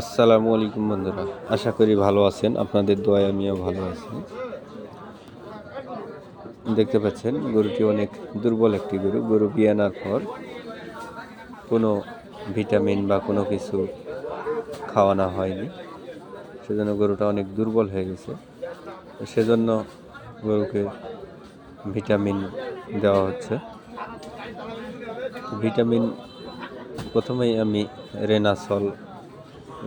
আসসালামু আলাইকুম বন্ধুরা। আশা করি ভালো আছেন। আপনাদের দোয়ায় আমিও ভালো আছি। দেখতে পাচ্ছেন, গরুটি অনেক দুর্বল একটি গরু। গরু বিয়ে আনার পর কোনো ভিটামিন বা কোনো কিছু খাওয়ানো হয়নি। সেজন্য গরুটা অনেক দুর্বল হয়ে গেছে। সেজন্য গরুকে ভিটামিন দেওয়া হচ্ছে। ভিটামিন প্রথমেই আমি Renasol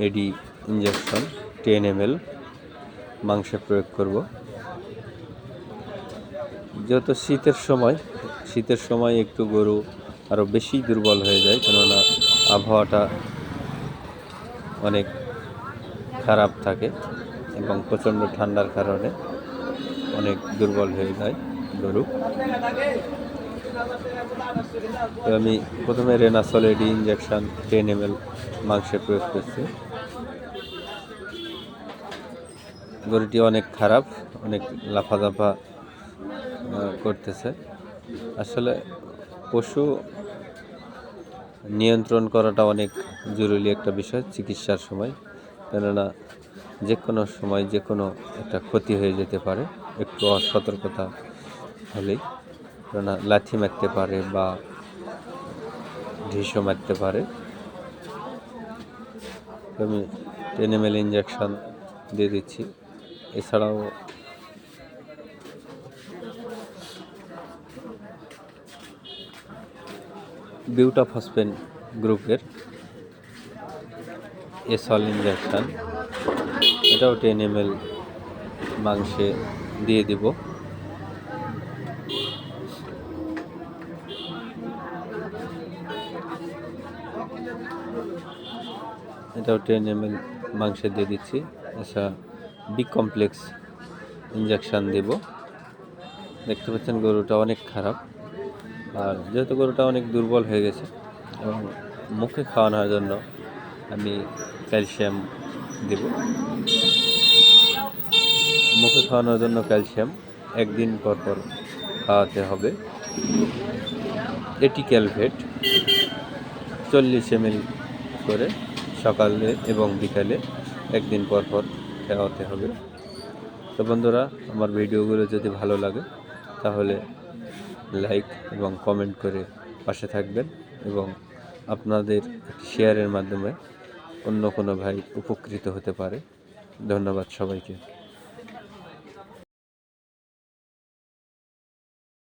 AD injection ten M L মাংসে প্রয়োগ করব। যেহেতু শীতের সময় শীতের সময় একটু গরু আরও বেশি দুর্বল হয়ে যায়, কেননা আবহাওয়াটা অনেক খারাপ থাকে এবং প্রচণ্ড ঠান্ডার কারণে অনেক দুর্বল হয়ে যায় গরু। তো আমি প্রথমে Renasol AD injection ten M L মাংসে প্রয়োগ করছি। গরুটি অনেক খারাপ, অনেক লাফাদাফা করতেছে। আসলে পশু নিয়ন্ত্রণ করাটা অনেক জরুরি একটা বিষয় চিকিৎসার সময়। কেননা যে কোনো সময় যে কোনো একটা ক্ষতি হয়ে যেতে পারে, একটু অসতর্কতা হলেই। লাথি মারতে পারে বা ঢিসও মারতে পারে। আমি টেন ইঞ্জেকশন দিয়ে দিচ্ছি। এছাড়াও বিউটা ফসফেন গ্রুপের এসল ইঞ্জেকশন এটাও টেন মাংসে দিয়ে দিব। এটাও টেন এম এল মাংসে দিয়ে দিচ্ছি। এছাড়া বি কমপ্লেক্স ইঞ্জেকশান দেব। দেখতে পাচ্ছেন গরুটা অনেক খারাপ। আর যেহেতু গরুটা অনেক দুর্বল হয়ে গেছে, এবং মুখে খাওয়ানোর জন্য আমি ক্যালসিয়াম দেব। মুখে খাওয়ানোর জন্য ক্যালসিয়াম একদিন পর পর খাওয়াতে হবে। এটি ক্যালভেট, চল্লিশ এম করে সকালে এবং বিকালে একদিন পর পর খাওয়াতে হবে। তো বন্ধুরা, আমার ভিডিওগুলো যদি ভালো লাগে, তাহলে লাইক এবং কমেন্ট করে পাশে থাকবেন এবং আপনাদের শেয়ারের মাধ্যমে অন্য কোনো ভাই উপকৃত হতে পারে। ধন্যবাদ সবাইকে।